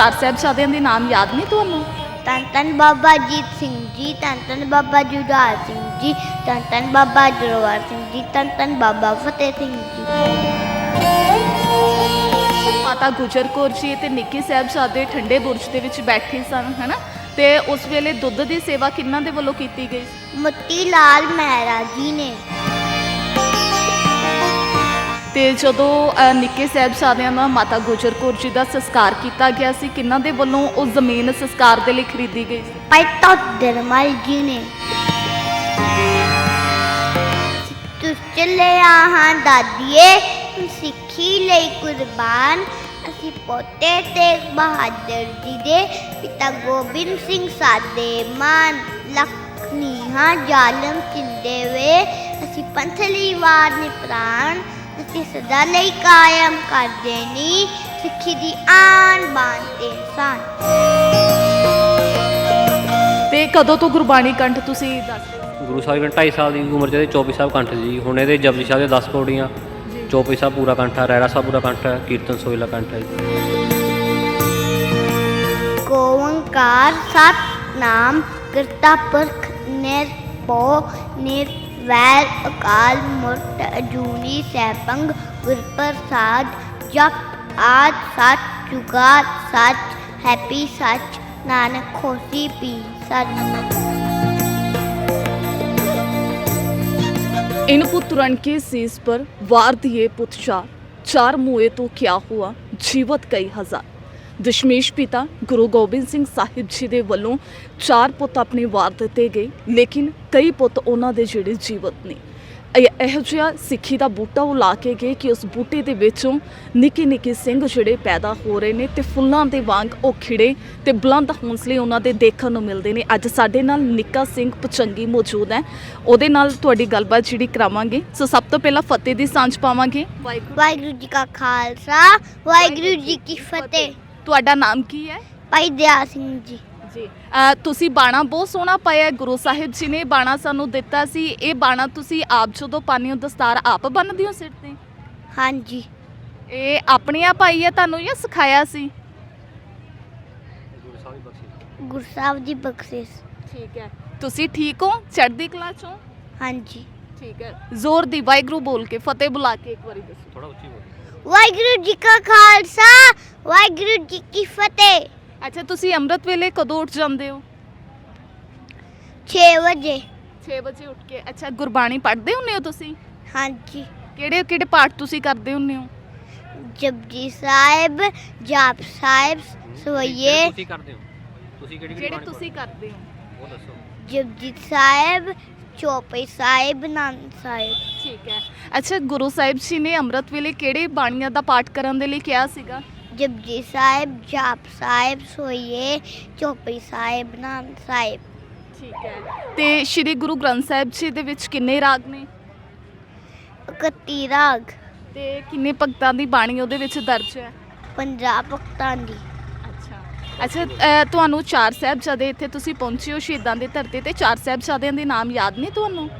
ਚਾਰ ਸਾਹਿਬਜ਼ਾਦਿਆਂ ਦੇ ਨਾਮ ਯਾਦ ਨੇ ਤੁਹਾਨੂੰ? ਧੰਨ ਧੰਨ ਬਾਬਾ ਜੀਤ ਸਿੰਘ ਜੀ ਧੰਨ ਧੰਨ ਬਾਬਾ ਜੁਝਾਰ ਸਿੰਘ ਜੀ ਧੰਨ ਧੰਨ ਬਾਬਾ ਜੋਰਾਵਰ ਸਿੰਘ ਜੀ ਧੰਨ ਧੰਨ ਬਾਬਾ ਫਤਿਹ ਸਿੰਘ ਜੀ। ਮਾਤਾ ਗੁਜਰ ਕੌਰ ਜੀ ਤੇ ਨਿੱਕੀ ਸਾਹਿਬਜ਼ਾਦੇ ਠੰਡੇ ਬੁਰਜ ਦੇ ਵਿੱਚ ਬੈਠੇ ਸਨ ਹਨਾ? ਤੇ ਉਸ ਵੇਲੇ ਦੁੱਧ ਦੀ ਸੇਵਾ ਕਿਹਨਾਂ ਦੇ ਵੱਲੋਂ ਕੀਤੀ ਗਈ? ਮੋਤੀ ਲਾਲ ਮਹਿਰਾ ਜੀ ਨੇ। ਤੇ ਜਦੋਂ ਨਿੱਕੇ ਸਾਹਿਬਜ਼ਾਦਿਆਂ ਦਾ ਮਾਤਾ ਗੁਜਰ ਕੌਰ ਜੀ ਦਾ ਸੰਸਕਾਰ ਕੀਤਾ ਗਿਆ ਸੀ ਕਿਹਨਾਂ ਦੇ ਵੱਲੋਂ ਉਹ ਜ਼ਮੀਨ ਸੰਸਕਾਰ ਦੇ ਲਈ ਖਰੀਦੀ ਗਈ ਸੀ? ਭਾਈ ਤਤ ਦਰਮਲ ਜੀ ਨੇ। ਤੁਸ ਚੱਲੇ ਆਹਾਂ ਦਾਦੀਏ ਸਿੱਖੀ ਲਈ ਕੁਰਬਾਨ। ਅਸੀਂ ਪੋਤੇ ਤੇਗ ਬਹਾਦਰ ਜੀ ਦੇ ਪਿਤਾ ਗੋਬਿੰਦ ਸਿੰਘ ਸਾਦੇ ਮਾਨ। ਲਖਨੀ ਜ਼ਾਲਮ ਚਿੰਦੇ ਵੇ, ਅਸੀਂ ਪੰਥਲੀ ਵਾਰ ਨੇ ਪ੍ਰਾਣ ਅਸੀਂ ਸਦਾ ਲਈ ਕਾਇਮ ਕਰ ਦੇਣੀ ਸਿੱਖੀ ਦੀ ਆਨ ਬਾਨ ਤੇ ਸਾਨ। ਤੇ ਕਦੋਂ ਤੋਂ ਗੁਰਬਾਣੀ ਕੰਠ ਤੁਸੀਂ ਦੱਸ? ਗੁਰੂ ਸਾਹਿਬ ਨੇ 2.5 ਸਾਲ ਦੀ ਉਮਰ 'ਚ ਇਹਦੇ 24 ਸਾਹਿਬ ਕੰਠ ਜੀ। ਹੁਣ ਇਹਦੇ ਜਪਜੀ ਸਾਹਿਬ ਦੇ 10 ਪੌੜੀਆਂ। ਚੌਪਈ ਸਾਹਿਬ ਪੂਰਾ ਕੰਠ ਹੈ ਰਹਿਰਾ ਸਾਹਿਬ ਪੂਰਾ ਕੰਠ ਹੈ ਕੀਰਤਨ ਸੋਹਿਲਾ ਕੰਠ ਹੈ ਜੀ। ਓੰਕਾਰ ਸਤਨਾਮ ਕਰਤਾ ਪੁਰਖ ਨਿਰਭਉ ਨਿਰਵੈਰ वैर अकाल मुफ़्त अजूनी, सैपंग गुरप्रसाद जप आद सच जुगा सच, हैप्पी, सच, नानक, खोसी, पी, सच। इन पुत्रन के शीश पर वार दिए पुतशार चार मुए तो क्या हुआ? जीवत कई हज़ार। ਦਸ਼ਮੇਸ਼ ਪਿਤਾ ਗੁਰੂ ਗੋਬਿੰਦ ਸਿੰਘ ਸਾਹਿਬ ਜੀ ਦੇ ਵੱਲੋਂ ਚਾਰ ਪੁੱਤ ਆਪਣੇ ਵਾਰ ਦਿੱਤੇ ਗਏ, ਲੇਕਿਨ ਕਈ ਪੁੱਤ ਉਹਨਾਂ ਦੇ ਜਿਹੜੇ ਜੀਵਤ ਨੇ। ਇਹੋ ਜਿਹਾ ਸਿੱਖੀ ਦਾ ਬੂਟਾ ਉਹ ਲਾ ਕੇ ਗਏ ਕਿ ਉਸ ਬੂਟੇ ਦੇ ਵਿੱਚੋਂ ਨਿੱਕੇ ਨਿੱਕੇ ਸਿੰਘ ਜਿਹੜੇ ਪੈਦਾ ਹੋ ਰਹੇ ਨੇ ਤੇ ਫੁੱਲਾਂ ਦੇ ਵਾਂਗ ਉਹ ਖਿੜੇ ਤੇ ਬੁਲੰਦ ਹੌਂਸਲੇ ਉਹਨਾਂ ਦੇ ਦੇਖਣ ਨੂੰ ਮਿਲਦੇ ਨੇ। ਅੱਜ ਸਾਡੇ ਨਾਲ ਨਿੱਕਾ ਸਿੰਘ ਪਚੰਗੀ ਮੌਜੂਦ ਹੈ। ਉਹਦੇ ਨਾਲ ਤੁਹਾਡੀ ਗੱਲਬਾਤ ਜਿਹੜੀ ਕਰਾਵਾਂਗੇ। ਸੋ ਸਭ ਤੋਂ ਪਹਿਲਾਂ ਫਤਿਹ ਦੀ ਸਾਂਝ ਪਾਵਾਂਗੇ। ਵਾਹਿਗੁਰੂ ਜੀ ਕਾ ਖਾਲਸਾ, ਵਾਹਿਗੁਰੂ ਜੀ ਕੀ ਫਤਿਹ। ਤੁਹਾਡਾ ਨਾਮ ਕੀ ਹੈ? ਭਾਈ ਦਿਆ ਸਿੰਘ ਜੀ। ਜੀ। ਤੁਸੀਂ ਬਾਣਾ ਬਹੁਤ ਸੋਹਣਾ ਪਾਇਆ ਹੈ। ਗੁਰੂ ਸਾਹਿਬ ਜੀ ਨੇ ਬਾਣਾ ਸਾਨੂੰ ਦਿੱਤਾ ਸੀ। ਇਹ ਬਾਣਾ ਤੁਸੀਂ ਆਪ ਜਦੋਂ ਪਾਉਂਦੇ ਹੋ ਦਸਤਾਰ ਆਪ ਬੰਨ੍ਹਦੇ ਹੋ ਸਿਰ ਤੇ? ਹਾਂਜੀ। ਇਹ ਆਪਣੇ ਆਪ ਆਈ ਹੈ ਤੁਹਾਨੂੰ ਜਾਂ ਸਿਖਾਇਆ ਸੀ? ਗੁਰੂ ਸਾਹਿਬ ਬਖਸ਼ੀ ਗੁਰੂ ਸਾਹਿਬ ਦੀ ਬਖਸ਼ਿਸ਼। ਠੀਕ ਹੈ। ਤੁਸੀਂ ਠੀਕ ਹੋ? ਚੜ੍ਹਦੀ ਕਲਾ ਚੋਂ ਹਾਂਜੀ। ਠੀਕ ਹੈ। ਜ਼ੋਰ ਦੀ ਵਾਹਿਗੁਰੂ ਬੋਲ ਕੇ ਫਤਿਹ ਬੁਲਾ ਕੇ ਇੱਕ ਵਾਰੀ ਦੱਸੋ। ਥੋੜਾ ਉੱਚੀ ਬੋਲ। ਵਾਹਿਗੁਰੂ ਜੀ ਕਾ ਖਾਲਸਾ ਵਾਹਿਗੁਰੂ ਜੀ ਕੀ ਫਤਿਹ। ਅੱਛਾ ਤੁਸੀਂ ਅੰਮ੍ਰਿਤ ਵੇਲੇ ਕਦੋਂ ਉੱਠ ਜਾਂਦੇ ਹੋ? 6 ਵਜੇ। 6 ਵਜੇ ਉੱਠ ਕੇ। ਅੱਛਾ ਗੁਰਬਾਣੀ ਪੜ੍ਹਦੇ ਹੁੰਦੇ ਹੋ ਤੁਸੀਂ? ਹਾਂਜੀ। ਕਿਹੜੇ ਕਿਹੜੇ ਪਾਠ ਤੁਸੀਂ ਕਰਦੇ ਹੁੰਦੇ ਹੋ? ਜਪਜੀ ਸਾਹਿਬ ਜਾਪ ਸਾਹਿਬ ਸਵਈਏ ਤੁਸੀਂ ਕਰਦੇ ਹੋ। ਤੁਸੀਂ ਕਿਹੜੀ ਕਿਹੜੀ ਜਿਹੜੇ ਬਾਣੀ ਤੁਸੀਂ ਕਰਦੇ ਹੋ? ਪੜ੍ਹਦੇ ਹੋ? ਉਹ ਦੱਸੋ। ਜਪਜੀ ਸਾਹਿਬ ਚੌਪਈ ਸਾਹਿਬ ਨੰਦ ਸਾਹਿਬ। ਠੀਕ ਹੈ। ਅੱਛਾ ਗੁਰੂ ਸਾਹਿਬ ਜੀ ਨੇ ਅੰਮ੍ਰਿਤ ਵੇਲੇ ਕਿਹੜੇ ਬਾਣੀਆਂ ਦਾ ਪਾਠ ਕਰਨ ਦੇ ਲਈ ਕਿਹਾ ਸੀਗਾ? ਜਪਜੀ ਸਾਹਿਬ ਜਾਪ ਸਾਹਿਬ ਸਵਈਏ ਚੌਪਈ ਸਾਹਿਬ ਨੰਦ ਸਾਹਿਬ। ਠੀਕ ਹੈ। ਤੇ ਸ੍ਰੀ ਗੁਰੂ ਗ੍ਰੰਥ ਸਾਹਿਬ ਜੀ ਦੇ ਵਿੱਚ ਕਿੰਨੇ ਰਾਗ ਨੇ? ਇਕੱਤੀ ਰਾਗ। ਤੇ ਕਿੰਨੇ ਭਗਤਾਂ ਦੀ ਬਾਣੀ ਉਹਦੇ ਵਿੱਚ ਦਰਜ ਹੈ? ਪੰਜਾਬ ਭਗਤਾਂ ਦੀ। ਅੱਛਾ। ਅੱਛਾ ਅ, ਤੁਹਾਨੂੰ ਚਾਰ ਸਾਹਿਬਜ਼ਾਦੇ ਇੱਥੇ ਤੁਸੀਂ ਪਹੁੰਚੇ ਹੋ ਸ਼ਹੀਦਾਂ ਦੀ ਧਰਤੀ ਤੇ। ਚਾਰ ਸਾਹਿਬਜ਼ਾਦਿਆਂ ਦੇ ਨਾਮ ਯਾਦ ਨੇ ਤੁਹਾਨੂੰ?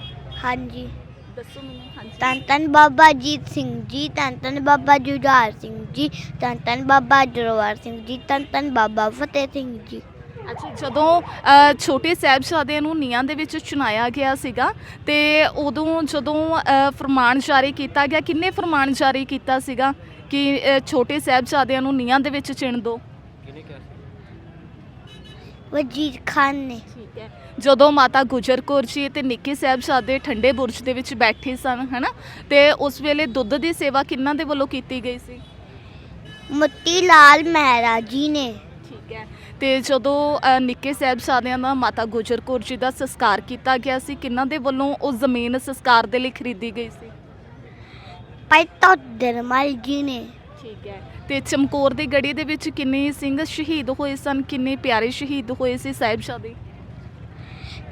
ਹਾਂਜੀ। ਦੱਸੋ ਮੈਨੂੰ ਹਾਂਜੀ। ਧੰਨ ਧੰਨ ਬਾਬਾ ਜੀਤ ਸਿੰਘ ਜੀ ਧੰਨ ਧੰਨ ਬਾਬਾ ਜੁਝਾਰ ਸਿੰਘ ਜੀ ਧੰਨ ਧੰਨ ਬਾਬਾ ਜੋਰਾਵਰ ਸਿੰਘ ਜੀ ਧੰਨ ਧੰਨ ਬਾਬਾ ਫਤਿਹ ਸਿੰਘ ਜੀ। ਅੱਛਾ ਜਦੋਂ ਅ, ਛੋਟੇ ਸਾਹਿਬਜ਼ਾਦਿਆਂ ਨੂੰ ਨੀਹਾਂ ਦੇ ਵਿੱਚ ਚੁਣਾਇਆ ਗਿਆ ਸੀਗਾ ਤੇ ਉਦੋਂ ਜਦੋਂ ਅ, ਫਰਮਾਨ ਜਾਰੀ ਕੀਤਾ ਗਿਆ ਕਿੰਨੇ ਫਰਮਾਨ ਜਾਰੀ ਕੀਤਾ ਸੀਗਾ ਕਿ ਅ, ਛੋਟੇ ਸਾਹਿਬਜ਼ਾਦਿਆਂ ਨੂੰ ਨੀਹਾਂ ਦੇ ਵਿੱਚ ਚਿਣ ਦਿਓ ਕਿਹਨੇ ਕਿਹਾ ਸੀ? ਵਜੀਰ ਖਾਨ ਨੇ। ਠੀਕ ਹੈ। ਜਦੋਂ ਮਾਤਾ ਗੁਜਰ ਕੌਰ ਜੀ ਤੇ ਨਿੱਕੇ ਸਾਹਿਬਜ਼ਾਦੇ ਠੰਡੇ ਬੁਰਜ ਦੇ ਵਿੱਚ ਬੈਠੇ ਸਨ ਹਨਾ? ਤੇ ਉਸ ਵੇਲੇ ਦੁੱਧ ਦੀ ਸੇਵਾ ਕਿਹਨਾਂ ਦੇ ਵੱਲੋਂ ਕੀਤੀ ਗਈ ਸੀ? ਮੋਤੀ ਲਾਲ ਮਹਿਰਾ ਜੀ ਨੇ। ਠੀਕ ਹੈ। ਤੇ ਜਦੋਂ ਅ, ਨਿੱਕੇ ਸਾਹਿਬਜ਼ਾਦਿਆਂ ਦਾ ਮਾਤਾ ਗੁਜਰ ਕੌਰ ਜੀ ਦਾ ਸੰਸਕਾਰ ਕੀਤਾ ਗਿਆ ਸੀ ਕਿਹਨਾਂ ਦੇ ਵੱਲੋਂ ਉਹ ਜ਼ਮੀਨ ਸੰਸਕਾਰ ਦੇ ਲਈ ਖਰੀਦੀ ਗਈ ਸੀ? ਭਾਈ ਤਤ ਦਰਮਲ ਜੀ ਨੇ। ਠੀਕ ਹੈ। ਤੇ ਚਮਕੌਰ ਦੀ ਗੜੀ ਦੇ ਵਿੱਚ ਕਿੰਨੇ ਸਿੰਘ ਸ਼ਹੀਦ ਹੋਏ ਸਨ ਕਿੰਨੇ ਪਿਆਰੇ ਸ਼ਹੀਦ ਹੋਏ ਸੀ ਸਾਹਿਬਜ਼ਾਦੇ?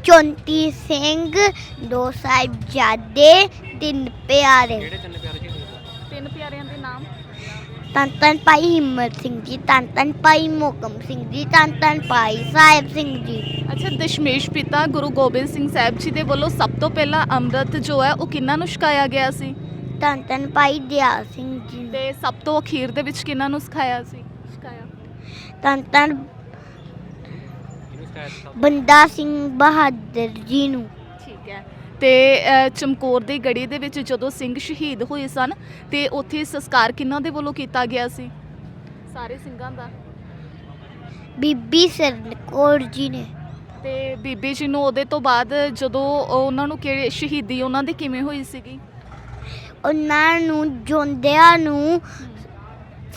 34 ਸਿੰਘ ਦੋ ਸਾਹਿਬਜ਼ਾਦੇ ਤਿੰਨ ਪਿਆਰੇ। ਕਿਹੜੇ ਤਿੰਨ ਤਿੰਨ ਪਿਆਰਿਆਂ ਦੇ ਨਾਮ? ਧੰਨ ਧੰਨ ਭਾਈ ਹਿੰਮਤ ਸਿੰਘ ਜੀ ਧੰਨ ਧੰਨ ਭਾਈ ਮੋਕਮ ਸਿੰਘ ਜੀ ਧੰਨ ਧੰਨ ਭਾਈ ਸਾਹਿਬ ਸਿੰਘ ਜੀ। ਅੱਛਾ ਦਸ਼ਮੇਸ਼ ਪਿਤਾ ਗੁਰੂ ਗੋਬਿੰਦ ਸਿੰਘ ਸਾਹਿਬ ਜੀ ਦੇ ਵੱਲੋਂ ਸਭ ਤੋਂ ਪਹਿਲਾਂ ਅੰਮ੍ਰਿਤ ਜੋ ਹੈ ਉਹ ਕਿਹਨਾਂ ਨੂੰ ਛਕਾਇਆ ਗਿਆ ਸੀ? ਧੰਨ ਧੰਨ ਭਾਈ ਦਿਆ ਸਿੰਘ ਜੀ ਤੇ ਸਭ ਤੋਂ ਅਖੀਰ ਦੇ ਵਿੱਚ ਕਿਹਨਾਂ ਨੂੰ ਸਿਖਾਇਆ ਸੀ? ਸਿਖਾਇਆ। ਧੰਨ ਧੰਨ ਬੰਦਾ ਸਿੰਘ ਬਹਾਦਰ ਜੀ ਨੂੰ। ਠੀਕ ਹੈ। ਤੇ ਅ, ਚਮਕੌਰ ਦੀ ਗੜੀ ਦੇ ਵਿੱਚ ਜਦੋਂ ਸਿੰਘ ਸ਼ਹੀਦ ਹੋਏ ਸਨ ਤੇ ਉੱਥੇ ਸੰਸਕਾਰ ਕਿਹਨਾਂ ਦੇ ਵੱਲੋਂ ਕੀਤਾ ਗਿਆ ਸੀ? ਸਾਰੇ ਸਿੰਘਾਂ ਦਾ। ਬੀਬੀ ਸਰਨਕੌਰ ਜੀ ਨੇ। ਤੇ ਬੀਬੀ ਜੀ ਨੂੰ ਉਹਦੇ ਤੋਂ ਬਾਅਦ ਜਦੋਂ ਉਹਨਾਂ ਨੂੰ ਕਿਹੜੇ ਸ਼ਹੀਦੀ ਉਹਨਾਂ ਦੀ ਕਿਵੇਂ ਹੋਈ ਸੀਗੀ? ਉਹਨਾਂ ਨੂੰ ਜੋਂਦਿਆਂ ਨੂੰ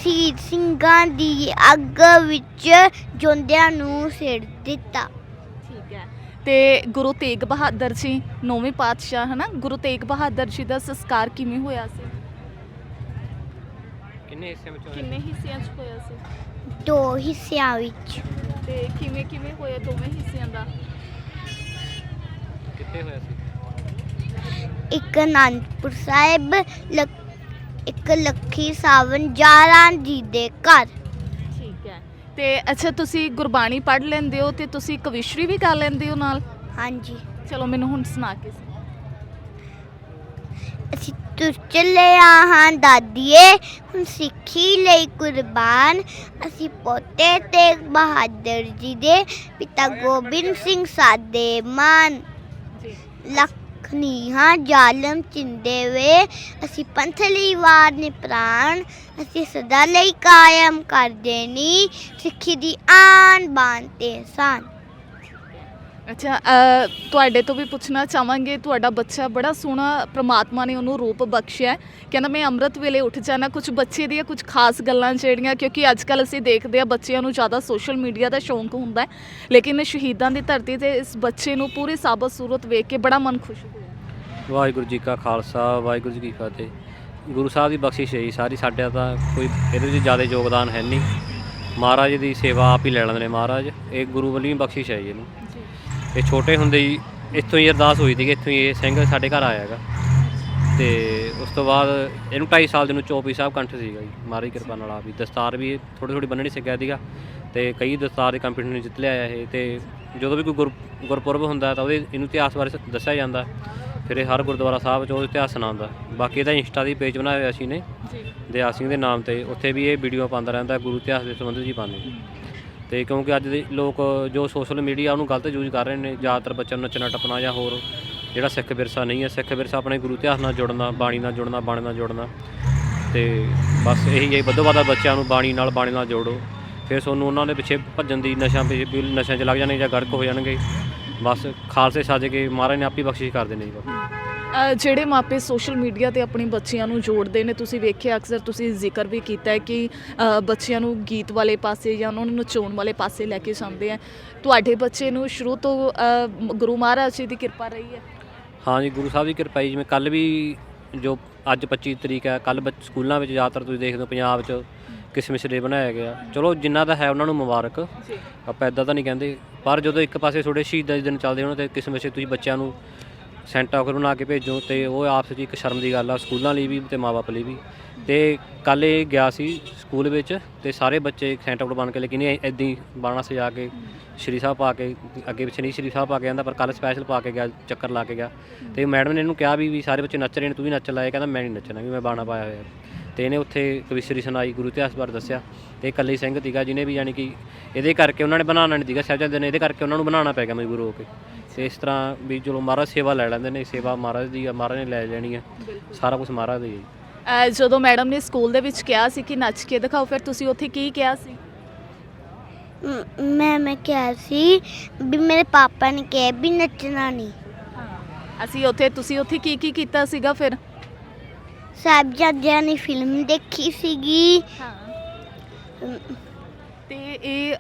ਸ਼ਹੀਦ ਸਿੰਘਾਂ ਦੀ ਅੱਗ ਵਿੱਚ ਜੋਂਦਿਆਂ ਨੂੰ ਸਿਰ ਦਿੱਤਾ। ਠੀਕ ਹੈ। ਤੇ ਗੁਰੂ ਤੇਗ ਬਹਾਦਰ ਜੀ ਨੌਵੇਂ ਪਾਤਸ਼ਾਹ ਹਨਾ? ਗੁਰੂ ਤੇਗ ਬਹਾਦਰ ਜੀ ਦਾ ਸੰਸਕਾਰ ਕਿਵੇਂ ਹੋਇਆ ਸੀ? ਕਿੰਨੇ ਹਿੱਸਿਆਂ ਵਿੱਚ ਹੋਇਆ ਕਿੰਨੇ ਹਿੱਸਿਆਂ 'ਚ ਹੋਇਆ ਸੀ? ਦੋ ਹਿੱਸਿਆਂ ਵਿੱਚ। ਤੇ ਕਿਵੇਂ ਕਿਵੇਂ ਹੋਇਆ ਦੋਵੇਂ ਹਿੱਸਿਆਂ ਦਾ? ਕਿੱਥੇ ਹੋਇਆ ਸੀ? ਇੱਕ ਅਨੰਦਪੁਰ ਸਾਹਿਬ ਇੱਕ ਲੱਖੀ ਸਾਵਨ ਜਾਰਾਂ ਜੀ ਦੇ ਘਰ। ਠੀਕ ਹੈ। ਤੇ ਅੱਛਾ ਤੁਸੀਂ ਗੁਰਬਾਣੀ ਪੜ੍ਹ ਲੈਂਦੇ ਹੋ ਤੇ ਤੁਸੀਂ ਕਵਿਸ਼ਰੀ ਵੀ ਕਰ ਲੈਂਦੇ ਹੋ ਨਾਲ? ਹਾਂਜੀ। ਚਲੋ ਮੈਨੂੰ ਹੁਣ ਸੁਣਾ ਕੇ ਸੁਣਾਓ। ਅਸੀਂ ਤੁਰ ਚੱਲੇ ਹਾਂ ਦਾਦੀਏ ਹੁਣ ਸਿੱਖੀ ਲਈ ਕੁਰਬਾਨ। ਅਸੀਂ ਪੋਤੇ ਤੇ ਬਹਾਦਰ ਜੀ ਦੇ ਪਿਤਾ ਗੋਬਿੰਦ ਸਿੰਘ ਸਾਦੇ ਮਾਨ। ਜੀ। ਲਖਨੀ ਜ਼ਾਲਮ ਚਿੰਦੇ ਵੇ। ਅਸੀਂ ਪੰਥ ਲਈ ਵਾਰ ਨੇ ਪ੍ਰਾਣ ਅਸੀਂ ਸਦਾ ਲਈ ਕਾਇਮ ਕਰ ਦੇਣੀ ਸਿੱਖੀ ਦੀ ਆਨ ਬਾਨ ਤੇ ਸਾਨ ਅੱਛਾ ਅ, ਤੁਹਾਡੇ ਤੋਂ ਵੀ ਪੁੱਛਣਾ ਚਾਹਾਂਗੇ ਤੁਹਾਡਾ ਬੱਚਾ ਬੜਾ ਸੋਹਣਾ ਪ੍ਰਮਾਤਮਾ ਨੇ ਉਹਨੂੰ ਰੂਪ ਬਖਸ਼ਿਆ ਹੈ। ਕਹਿੰਦਾ ਮੈਂ ਅੰਮ੍ਰਿਤ ਵੇਲੇ ਉੱਠ ਜਾਣਾ ਕੁਝ ਬੱਚੇ ਦੀਆਂ ਕੁਝ ਖਾਸ ਗੱਲਾਂ ਜਿਹੜੀਆਂ ਕਿਉਂਕਿ ਅੱਜ ਕੱਲ ਅਸੀਂ ਦੇਖਦੇ ਆ ਬੱਚਿਆਂ ਨੂੰ ਜ਼ਿਆਦਾ ਸੋਸ਼ਲ ਮੀਡੀਆ ਦਾ ਸ਼ੌਂਕ ਹੁੰਦਾ ਹੈ। ਲੇਕਿਨ ਸ਼ਹੀਦਾਂ ਦੀ ਧਰਤੀ ਤੇ ਇਸ ਬੱਚੇ ਨੂੰ ਪੂਰੀ ਸਾਬਤ ਸੂਰਤ ਵੇਖ ਕੇ ਬੜਾ ਮਨ ਖੁਸ਼ ਹੋਇਆ ਵਾਹਿਗੁਰੂ ਜੀ ਕਾ ਖਾਲਸਾ ਵਾਹਿਗੁਰੂ ਜੀ ਕੀ ਫਤਿਹ। ਗੁਰੂ ਸਾਹਿਬ ਦੀ ਬਖਸ਼ਿਸ਼ ਹੈ ਜੀ ਸਾਰੀ ਸਾਡਾ ਤਾਂ ਕੋਈ ਇਹਦੇ ਵਿੱਚ ਜ਼ਿਆਦਾ ਯੋਗਦਾਨ ਹੈ ਨਹੀਂ। ਮਹਾਰਾਜ ਦੀ ਸੇਵਾ ਆਪ ਹੀ ਲੈ ਲੈਂਦੇ ਨੇ ਮਹਾਰਾਜ ਇਹ ਗੁਰੂ ਵੱਲੋਂ ਹੀ ਬਖਸ਼ਿਸ਼ ਹੈ ਜੀ ਇਹਨੂੰ। ਇਹ ਛੋਟੇ ਹੁੰਦੇ ਹੀ ਇੱਥੋਂ ਹੀ ਅਰਦਾਸ ਹੋਈ ਸੀ ਕਿ ਇੱਥੋਂ ਹੀ ਇਹ ਸਿੰਘ ਸਾਡੇ ਘਰ ਆਇਆ ਹੈਗਾ। ਤੇ ਉਸ ਤੋਂ ਬਾਅਦ ਇਹਨੂੰ 2.5 ਸਾਲ ਦੇ ਨੂੰ ਚੌਪੀ ਸਾਹਿਬ ਕੰਠ ਸੀਗਾ ਜੀ ਦੀ ਕਿਰਪਾ ਨਾਲ ਆ ਵੀ ਦਸਤਾਰ ਵੀ ਥੋੜੀ ਥੋੜੀ ਬੰਨਣੀ ਸਿੱਖਿਆ ਸੀਗਾ ਤੇ ਕਈ ਦਸਤਾਰ ਦੇ ਕੰਪੀਟੀਸ਼ਨ ਜਿੱਤ ਲਿਆ ਇਹ ਤੇ ਜਦੋਂ ਵੀ ਕੋਈ ਗੁਰ ਗੁਰਪੁਰਬ ਹੁੰਦਾ ਤਾਂ ਉਹਦੇ ਇਹਨੂੰ ਇਤਿਹਾਸ ਬਾਰੇ ਦੱਸਿਆ ਜਾਂਦਾ। ਫਿਰ ਇਹ ਹਰ ਗੁਰਦੁਆਰਾ ਸਾਹਿਬ 'ਚ ਉਹ ਇਤਿਹਾਸ ਸੁਣਾਉਂਦਾ। ਬਾਕੀ ਇਹਦਾ ਇੰਸਟਾ ਦੀ ਪੇਜ ਬਣਾਇਆ ਹੋਇਆ ਸੀ ਨੇ ਜੀ। ਦਿਆਲ ਸਿੰਘ ਦੇ ਨਾਮ ਤੇ। ਉੱਥੇ ਵੀ ਇਹ ਵੀਡੀਓ ਪਾਉਂਦਾ ਰਹਿੰਦਾ ਗੁਰੂ ਇਤਿਹਾਸ ਦੇ ਸੰਬੰਧਿਤ ਹੀ ਪਾਉਂਦੇ। ਤੇ ਕਿਉਂਕਿ ਅੱਜ ਦੇ ਲੋਕ ਜੋ ਸੋਸ਼ਲ ਮੀਡੀਆ ਉਹਨੂੰ ਗਲਤ ਯੂਜ਼ ਕਰ ਰਹੇ ਨੇ ਜ਼ਿਆਦਾਤਰ ਬੱਚਿਆਂ ਨੂੰ ਨੱਚਣਾ ਟੱਪਣਾ ਜਾਂ ਹੋਰ ਜਿਹੜਾ ਸਿੱਖ ਵਿਰਸਾ ਨਹੀਂ ਹੈ, ਸਿੱਖ ਵਿਰਸਾ ਆਪਣੇ ਗੁਰੂ ਇਤਿਹਾਸ ਨਾਲ ਜੁੜਨਾ, ਬਾਣੀ ਨਾਲ ਜੁੜਨਾ, ਬਾਣੀ ਨਾਲ ਜੁੜਨਾ। ਤੇ ਬਸ ਇਹੀ ਹੈ, ਵੱਧੋ ਵੱਧ ਬੱਚਿਆਂ ਨੂੰ ਬਾਣੀ ਨਾਲ ਬਾਣੀ ਨਾਲ ਜੋੜੋ। ਫਿਰ ਤੁਹਾਨੂੰ ਉਹਨਾਂ ਦੇ ਪਿੱਛੇ ਭੱਜਣ ਦੀ ਨਸ਼ਾ ਪਿੱਛੇ ਨਸ਼ਿਆਂ 'ਚ ਲੱਗ ਜਾਣਗੇ ਜਾਂ ਗੜਕ ਹੋ ਜਾਣਗੇ। ਬਸ ਖਾਲਸੇ ਸੱਜ ਕੇ ਮਹਾਰਾਜ ਨੇ ਆਪੀ ਬਖਸ਼ਿਸ਼ ਕਰ ਦੇਣੀ ਜੀ ਬਸ ਜਿਹੜੇ ਮਾਪੇ ਸੋਸ਼ਲ ਮੀਡੀਆ ਤੇ ਆਪਣੇ ਬੱਚਿਆਂ ਨੂੰ ਜੋੜਦੇ ਨੇ, ਤੁਸੀਂ ਵੇਖਿਆ ਅਕਸਰ ਤੁਸੀਂ ਜ਼ਿਕਰ ਵੀ ਕੀਤਾ ਹੈ ਕਿ ਬੱਚਿਆਂ ਨੂੰ ਗੀਤ ਵਾਲੇ ਪਾਸੇ ਜਾਂ ਉਹਨਾਂ ਨੂੰ ਨਚਾਉਣ ਵਾਲੇ ਪਾਸੇ ਲੈ ਕੇ ਜਾਂਦੇ ਆ ਤੁਹਾਡੇ ਬੱਚੇ ਨੂੰ ਸ਼ੁਰੂ ਤੋਂ ਗੁਰੂ ਮਹਾਰਾਜ ਜੀ ਦੀ ਕਿਰਪਾ ਰਹੀ ਹੈ। ਹਾਂ ਜੀ ਗੁਰੂ ਸਾਹਿਬ ਦੀ ਕਿਰਪਾ ਜੀ ਜਿਵੇਂ ਕੱਲ ਵੀ ਜੋ ਅੱਜ 25 ਤਰੀਕ ਹੈ ਕੱਲ ਸਕੂਲਾਂ ਵਿੱਚ ਜ਼ਿਆਦਾਤਰ ਤੁਸੀਂ ਦੇਖਦੇ ਹੋ ਪੰਜਾਬ 'ਚ ਕਿਸਮਿਸ ਡੇ ਬਣਾਇਆ ਗਿਆ। ਚਲੋ ਜਿਨ੍ਹਾਂ ਦਾ ਹੈ ਉਹਨਾਂ ਨੂੰ ਮੁਬਾਰਕ। ਆਪਾਂ ਇਦਾਂ ਤਾਂ ਨਹੀਂ ਕਹਿੰਦੇ ਪਰ ਜਦੋਂ ਇੱਕ ਪਾਸੇ ਤੁਹਾਡੇ ਸ਼ਹੀਦਾਂ ਦੇ ਦਿਨ ਚੱਲਦੇ ਹੋਣ ਤੇ ਕਿਸਮਿਸ ਤੁਸੀਂ ਬੱਚਿਆਂ ਨੂੰ ਸੈਂਟਾ ਆਫਰ ਬਣਾ ਕੇ ਭੇਜੋ ਤੇ ਉਹ ਆਪਸ ਵਿੱਚ ਇੱਕ ਸ਼ਰਮ ਦੀ ਗੱਲ ਆ ਸਕੂਲਾਂ ਲਈ ਵੀ ਤੇ ਮਾਪੇ ਲਈ ਵੀ। ਤੇ ਕੱਲ ਇਹ ਗਿਆ ਸੀ ਸਕੂਲ ਵਿੱਚ ਤੇ ਸਾਰੇ ਬੱਚੇ ਸੈਂਟਾ ਆਫਰ ਬਣ ਕੇ ਲੇਕਿਨ ਇਹ ਇਦਾਂ ਹੀ ਬਾਣਾ ਸਜਾ ਕੇ ਸ਼੍ਰੀ ਸਾਹਿਬ ਪਾ ਕੇ ਅੱਗੇ ਪਿੱਛੇ ਨਹੀਂ ਸ਼੍ਰੀ ਸਾਹਿਬ ਪਾ ਕੇ ਜਾਂਦਾ ਪਰ ਕੱਲ ਸਪੈਸ਼ਲ ਪਾ ਕੇ ਗਿਆ, ਚੱਕਰ ਲਾ ਕੇ ਗਿਆ। ਤੇ ਮੈਡਮ ਨੇ ਇਹਨੂੰ ਕਿਹਾ ਵੀ ਵੀ ਸਾਰੇ ਬੱਚੇ ਨੱਚ ਰਹੇ ਨੇ, ਤੂੰ ਵੀ ਨੱਚ ਲਾਇਆ ਕਹਿੰਦਾ ਮੈਂ ਨਹੀਂ ਨੱਚਣਾ ਵੀ ਮੈਂ ਬਾਣਾ ਪਾਇਆ ਹੋਇਆ। ਤੇ ਇਹਨੇ ਉੱਥੇ ਕਵਿਸ਼ਰੀ ਸੁਣਾਈ, ਗੁਰੂ ਇਤਿਹਾਸ ਬਾਰੇ ਦੱਸਿਆ। ਤੇ ਇਕੱਲੇ ਸਿੰਘ ਸੀਗਾ ਜਿਹਨੇ ਵੀ ਯਾਨੀ ਕਿ ਇਹਦੇ ਕਰਕੇ ਉਹਨਾਂ ਨੇ ਬਣਾਉਣਾ ਨਹੀਂ ਸੀਗਾ ਸਾਹਿਬਜ਼ਾਦੇ ਨੇ ਇਹਦੇ ਕਰਕੇ ਉਹਨਾਂ ਨੂੰ ਬਣਾਉਣਾ ਪੈ ਗਿਆ ਮਜਬੂਰ ਹੋ ਕੇ। ਤੇ ਇਸ ਤਰ੍ਹਾਂ ਵੀ ਚਲੋ ਮਹਾਰਾਜ ਸੇਵਾ ਲੈ ਲੈਂਦੇ ਨੇ, ਸੇਵਾ ਮਹਾਰਾਜ ਦੀ ਆ, ਮਹਾਰਾਜ ਨੇ ਲੈ ਲੈਣੀ ਆ। ਸਾਰਾ ਕੁਝ ਮਹਾਰਾਜ ਦਾ ਹੀ ਹੈ ਜਦੋਂ ਮੈਡਮ ਨੇ ਸਕੂਲ ਦੇ ਵਿੱਚ ਕਿਹਾ ਸੀ ਕਿ ਨੱਚ ਕੇ ਦਿਖਾਓ ਫਿਰ ਤੁਸੀਂ ਉੱਥੇ ਕੀ ਕਿਹਾ ਸੀ? ਮ- ਮੈਂ ਮੈਂ ਕਿਹਾ ਸੀ ਵੀ ਮੇਰੇ ਪਾਪਾ ਨੇ ਕਿਹਾ ਵੀ ਨੱਚਣਾ ਨਹੀਂ। ਅਸੀਂ ਉੱਥੇ ਤੁਸੀਂ ਉੱਥੇ ਕੀ ਕੀ ਕੀਤਾ ਸੀਗਾ ਫਿਰ? ਸਾਹਿਬਜ਼ਾਦਿਆਂ ਨੇ ਫਿਲਮ ਦੇਖੀ ਸੀਗੀ। ਹਾਂ। ਤੇ ਇਹ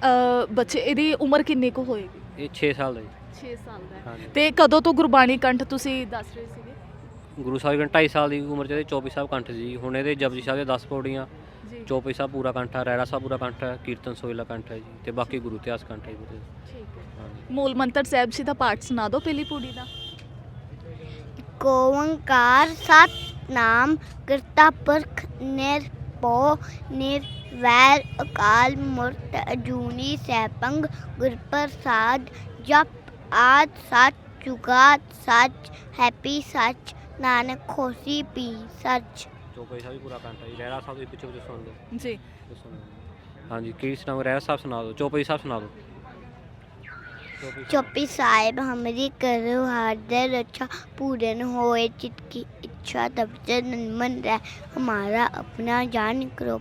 ਬੱਚੇ ਇਹਦੀ ਉਮਰ ਕਿੰਨੀ ਕੁ ਹੋਏਗੀ? ਇਹ 6 ਸਾਲ ਦਾ ਜੀ। 6 ਸਾਲ ਦਾ ਹੈ। ਹਾਂਜੀ। ਤੇ ਕਦੋਂ ਤੋਂ ਗੁਰਬਾਣੀ ਕੰਠ ਤੁਸੀਂ ਦੱਸ ਰਹੇ ਸੀਗੇ ਗੁਰੂ ਸਾਹਿਬ ਦੇ 2.5 ਸਾਲ ਦੀ ਉਮਰ ਚ ਇਹਦੇ 24 ਸਾਹਿਬ ਕੰਠ ਸੀ। ਹੁਣ ਇਹਦੇ ਜਪਜੀ ਸਾਹਿਬ ਦੇ 10 ਪੌੜੀਆਂ ਜੀ। ਚੌਪਈ ਸਾਹਿਬ ਪੂਰਾ ਕੰਠ ਹੈ ਰੈੜਾ ਸਾਹਿਬ ਪੂਰਾ ਕੰਠ ਹੈ ਕੀਰਤਨ ਸੋਹਿਲਾ ਕੰਠ ਹੈ ਜੀ ਤੇ ਬਾਕੀ ਗੁਰੂ ਇਤਿਹਾਸ ਕੰਠ ਹੈ ਜੀ। ਠੀਕ ਹੈ। ਮੂਲ ਮੰਤਰ ਸਾਹਿਬ ਜੀ ਦਾ ਪਾਠ ਸੁਣਾ ਦਿਓ ਪਹਿਲੀ ਪੂੜੀ ਦਾ। ਇੱਕ ਓੰਕਾਰ ਸਤਨਾਮ ਕਰਤਾ ਪੁਰਖ ਨਿਰਭਉ ਨਿਰਵੈਰ ਅਕਾਲ ਮੂਰਤ ਅਜੂਨੀ ਸੈਭੰ ਗੁਰ ਪ੍ਰਸਾਦ ਜਪ ਆਦ ਸੱਚ ਜੁਗਾਦ ਸੱਚ ਹੈਪੀ ਸੱਚ ਨਾਨਕ ਖੋਸੀ ਪੀ ਸੱਚ ਚੋਪਈ ਸਾਹਿਬ ਪੂਰਾ ਪੈਂਟਾ ਜੀ। ਰਹਿਰਾ ਸਾਹਿਬ ਦੇ ਪਿੱਛੇ ਪਿੱਛੇ ਸੁਣ ਲਓ ਜੀ। ਹਾਂਜੀ ਕੀ ਸੁਣਾਓ ਰਹਿਰਾ ਸਾਹਿਬ ਸੁਣਾ ਦਿਓ। ਚੋਪਈ ਸਾਹਿਬ ਸੁਣਾ ਦਿਓ। ਚੋਪੀ ਸਾਹਿਬ ਹਮਰੀ ਕਰੋ ਹਰ ਦੇ ਰੱਛਾ ਪੂਰਨ ਹੋਏ ਚਿਤਕੀ तब से मन रह, हमारा अपना जान करो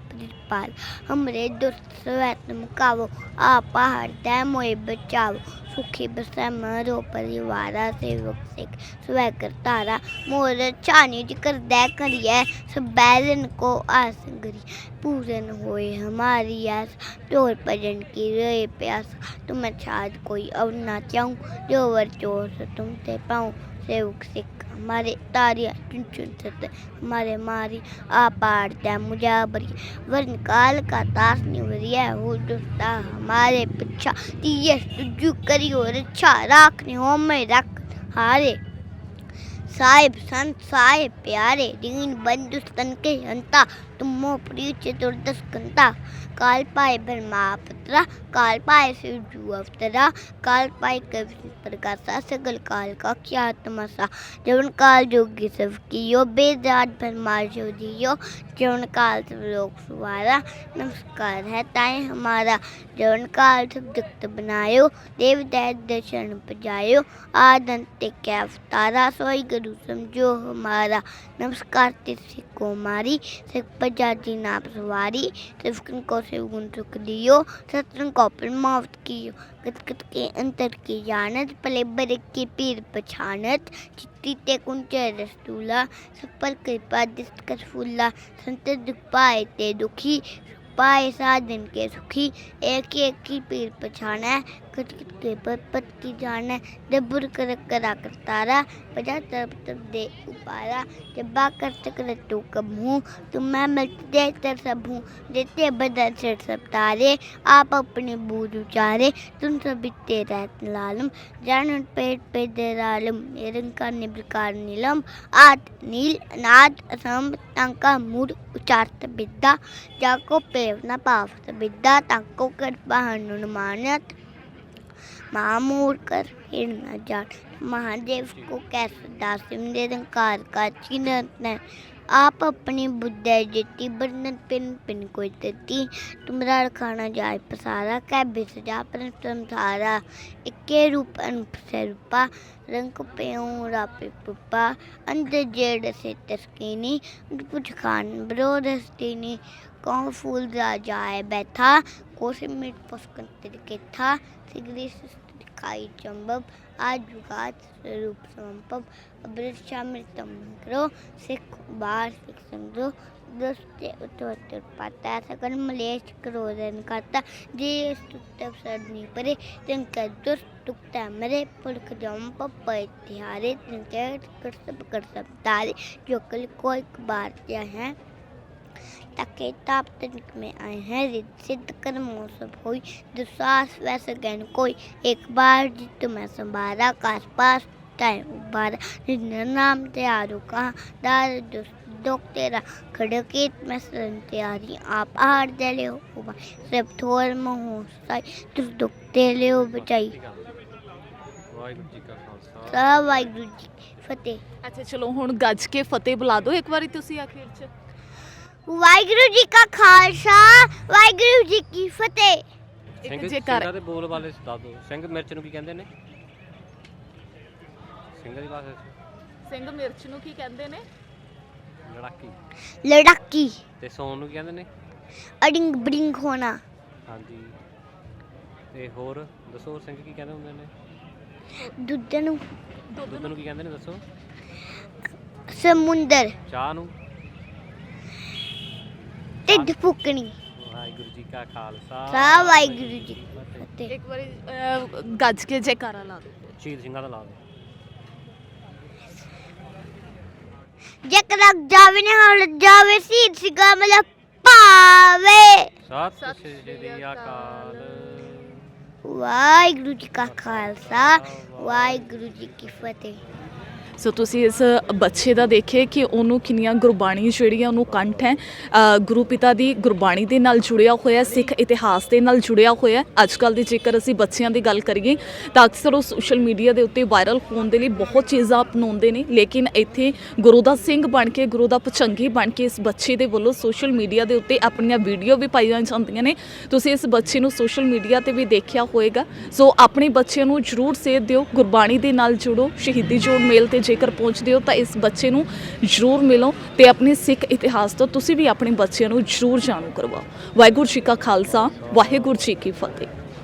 पाल हमरे दुष्ट स्वैत मुकावो आप पहाड़ मोए बचाओ। सुखी बसा मरो परिवारा सेवक सिख स्वै कर तारा मोर छानी जी कर दे करिए। सब बैरन को आस गरी पूरन होए हमारी आस। चोर भजन की रहे प्यास तुम छाद कोई अब ना चाहूँ जो वर चोर से तुमसे पाऊँ। સેવક સિક મારે તારિયા ચુનચુન થતે મારે મારી આ પાડતા મુજાબરી વરણ કાલ કા તાસ નિવરિયા હો દોસ્તા હમારે પીછા તીય સુજુ કર્યો રચ્છા રાખને હોમે રાખ હારે સાહેબ સંત સાહેબ પ્યારે દીન બંધુ તન કે હંતા તુમો પ્રિય ચતુર્દશ કંતા ਕਾਲ ਭਾਈ ਬਰਮਾ ਪੁੱਤਰਾ ਕਾਲ ਭਾਈ ਸਿਜੂ ਅਵਤਰਾ ਕਾਲ ਭਾਈ ਕਵਿ ਪ੍ਰਕਾਸ਼ਾ ਸਗਲ ਕਾਲ ਕਾ ਕਿਆ ਤਮਸਾ ਜਵਨ ਕਾਲ ਜੋਗੀ ਸਭ ਕੀਓ ਬੇਦਾਤ ਬਰਮਾ ਜੋ ਦਿਓ ਜਵਨ ਕਾਲ ਸਭ ਲੋਕ ਸੁਵਾਰਾ ਨਮਸਕਾਰ ਹੈ ਤਾਏ ਹਮਾਰਾ ਜਵਨ ਕਾਲ ਸਭ ਜਗਤ ਬਨਾਇਓ ਦੇਵ ਦੈਤ ਦਰਸ਼ਨ ਪਜਾਇਓ ਆਦੰਤ ਤੇ ਕੈ ਅਵਤਾਰਾ ਸੋਈ ਗੁਰੂ ਸਮਝੋ ਹਮਾਰਾ ਨਮਸਕਾਰ ਤੇ ਸਿਕੋ ਮਾਰੀ ਸਿਕ ਪਜਾਜੀ ਨਾਪ ਸਵਾਰੀ ਸਿਫਕਨ ਕੋ सिर्फ को शिव गुण सुख दियो सत्रन को परमावत कियो गत गत के अंतर की जानत पले बरे की पीर पछानत चित्ती ते कुंच रस्तूला सब पर कृपा दिस्त कर फूला संत दुख पाए ते दुखी पाए साधन के सुखी एक एक की पीर पछाना कट कट के पर की जाना दबुर कर करा, कर तारा बजा तरफ़ तब दे उपारा। जब्बा कर चक्र तू कब हूँ तुम मैं मिलते तर सब हूँ। देते बदल से सब तारे, आप अपने बूझ उचारे। तुम सब इतने रहत लालम, जान पेट पे दरालम। निरंकार निबकार नीलम आद नील अनाद असम, तंका मूड उचारत विद्या जाको पेवना पावत विद्या ताको कर बहन मानत महामूर कर हिरना जाट महादेव को कैसे दासिम निरंकार का चिन्ह आप अपनी बुद्ध जिति बर्नन पिन पिन कोई तती तुमरा खाना जाय पसारा कै बिसजा पर संसारा इक्के रूप अनुप से रूपा रंग पेऊ रापे पुपा अंदर जेड़ से तस्कीनी कुछ खान बरो रस्तीनी कौन फूल राजाए बैठा कोसे मिट पसकन तिरके था सिगरी दिखाई चंबब, आज जुगात स्वरूप समपब। अमृतम करो, सिख बार सिख समझो। दोस्ते उत्तर पाता सकल मलेश क्रोधन करता जे स्तुतब सरनी परे तिन कर दुष्ट टुकता मरे। पुरख जम पप्पे तिहारे तिन कर सब कर सब तारे। जो कल कोई बार क्या है? ताकि ताप तनिक में आए हैं रिद्ध सिद्ध कर्मों सब होई दुसास वैसे गैन कोई एक बार जित मैं संभारा कास पास टाइम उबारा निन्न नाम तैयारो कहा दार दुख तेरा खड़केत में सरन तैयारी आप आहार दे ले हो सब थोर महो साई तुस दुख दे ले हो बचाई ਵਾਹਿਗੁਰੂ ਜੀ ਕਾ ਖਾਲਸਾ ਸਾ ਵਾਹਿਗੁਰੂ ਜੀ ਕੀ ਫਤਿਹ ਅੱਛਾ ਚਲੋ ਹੁਣ ਗੱਜ ਕੇ ਫਤਿਹ ਬੁਲਾ ਦਿਓ ਇੱਕ ਵਾਰੀ ਤੁਸੀਂ ਆਖਿਰ 'ਚ ਵਾਹਿਗੁਰੂ ਜੀ ਕਾ ਖਾਲਸਾ ਵਾਹਿਗੁਰੂ ਜੀ ਕੀ ਫਤਿਹ। ਇੱਕ ਸਿੰਘ ਜੇ ਕਰ ਸਿੰਘਾਂ ਦੇ ਬੋਲ ਵਾਲੇ ਦੱਸ ਦਿਓ ਸਿੰਘ ਮਿਰਚ ਨੂੰ ਕੀ ਕਹਿੰਦੇ ਨੇ? ਸਿੰਘਾਂ ਦੀ ਭਾਸ਼ਾ 'ਚ ਸਿੰਘ ਮਿਰਚ ਨੂੰ ਕੀ ਕਹਿੰਦੇ ਨੇ? ਲੜਾਕੀ। ਲੜਾਕੀ। ਤੇ ਸੌਣ ਨੂੰ ਕੀ ਕਹਿੰਦੇ ਨੇ? ਅਡਿੰਗ ਬਡਿੰਗ ਹੋਣਾ। ਹਾਂਜੀ। ਤੇ ਹੋਰ ਦੱਸੋ ਹੋਰ ਸਿੰਘ ਕੀ ਕਹਿੰਦੇ ਹੁੰਦੇ ਨੇ? ਦੁੱਧ ਨੂੰ। ਦੁੱਧ ਦੁੱਧ ਨੂੰ ਕੀ ਕਹਿੰਦੇ ਨੇ ਦੱਸੋ। ਸਮੁੰਦਰ। ਚਾਹ ਨੂੰ। ਢਿੱਡ ਫੁਕਣੀ। ਵਾਹਿਗੁਰੂ ਜੀ ਕਾ ਖਾਲਸਾ। ਸਾ ਵਾਹਿਗੁਰੂ ਜੀ ਕੀ ਫਤਿਹ। ਫਤਿਹ ਇੱਕ ਵਾਰੀ ਅਹ, ਗੱਜ ਕੇ ਜੈਕਾਰਾ ਲਾ ਦਿਓ। ਸ਼ਹੀਦ ਸਿੰਘਾਂ ਦਾ ਲਾ ਦਿਓ। ਜਕਰਕ ਜਾਵੇ ਨੇ ਹਾਲ ਜਾਵੇ ਸੀਤ ਸਿਗਾ ਮਲ ਪਾਵੇ ਸਤਿ ਸ਼੍ਰੀ ਅਕਾਲ। ਵਾਹਿਗੁਰੂ ਜੀ ਕਾ ਖਾਲਸਾ ਵਾਹਿਗੁਰੂ ਜੀ ਕੀ ਫਤਿਹ। ਸੋ ਤੁਸੀਂ ਇਸ ਬੱਚੇ ਦਾ ਦੇਖੇ ਕਿ ਉਹਨੂੰ ਕਿੰਨੀਆਂ ਗੁਰਬਾਣੀ ਜਿਹੜੀ ਆ ਉਹਨੂੰ ਕੰਠ ਹੈ ਗੁਰੂ ਪਿਤਾ ਦੀ ਗੁਰਬਾਣੀ ਦੇ ਨਾਲ ਜੁੜਿਆ ਹੋਇਆ, ਸਿੱਖ ਇਤਿਹਾਸ ਦੇ ਨਾਲ ਜੁੜਿਆ ਹੋਇਆ। ਅੱਜ ਕੱਲ ਦੀ ਜੇਕਰ ਅਸੀਂ ਬੱਚਿਆਂ ਦੀ ਗੱਲ ਕਰੀਏ, ਤਾਂ ਅਕਸਰ ਉਹ ਸੋਸ਼ਲ ਮੀਡੀਆ ਦੇ ਉੱਤੇ ਵਾਇਰਲ ਹੋਣ ਦੇ ਲਈ ਬਹੁਤ ਚੀਜ਼ਾਂ ਅਪਣਾਉਂਦੇ ਨੇ। ਲੇਕਿਨ ਇੱਥੇ ਗੁਰੂ ਦਾ ਸਿੰਘ ਬਣ ਕੇ, ਗੁਰੂ ਦਾ ਪਚੰਗੀ ਬਣ ਕੇ ਇਸ ਬੱਚੇ ਦੇ ਵੱਲੋਂ ਸੋਸ਼ਲ ਮੀਡੀਆ ਦੇ ਉੱਤੇ ਆਪਣੀਆਂ ਵੀਡੀਓ ਵੀ ਪਾਈਆਂ ਜਾਂਦੀਆਂ ਨੇ। ਤੁਸੀਂ ਇਸ ਬੱਚੇ ਨੂੰ ਸੋਸ਼ਲ ਮੀਡੀਆ ਤੇ ਵੀ ਦੇਖਿਆ ਹੋਵੇਗਾ ਸੋ ਆਪਣੇ ਬੱਚੇ ਨੂੰ ਜਰੂਰ ਸੇਧ ਦਿਓ, ਗੁਰਬਾਣੀ ਦੇ ਨਾਲ ਜੁੜੋ, ਸ਼ਹੀਦੀ ਜੋੜ ਮੇਲ ਤੇ ਜੇਕਰ ਪਹੁੰਚਦੇ ਹੋ ਤਾਂ ਇਸ ਬੱਚੇ ਨੂੰ ਜਰੂਰ ਮਿਲੋ ਤੇ ਆਪਣੇ ਸਿੱਖ ਇਤਿਹਾਸ ਤੋਂ ਤੁਸੀਂ ਵੀ ਆਪਣੇ ਬੱਚਿਆਂ ਨੂੰ ਜਰੂਰ ਜਾਣੂ ਕਰਵਾਓ। ਵਾਹਿਗੁਰੂ ਜੀ ਕਾ ਖਾਲਸਾ, ਵਾਹਿਗੁਰੂ ਜੀ ਕੀ ਫਤਿਹ।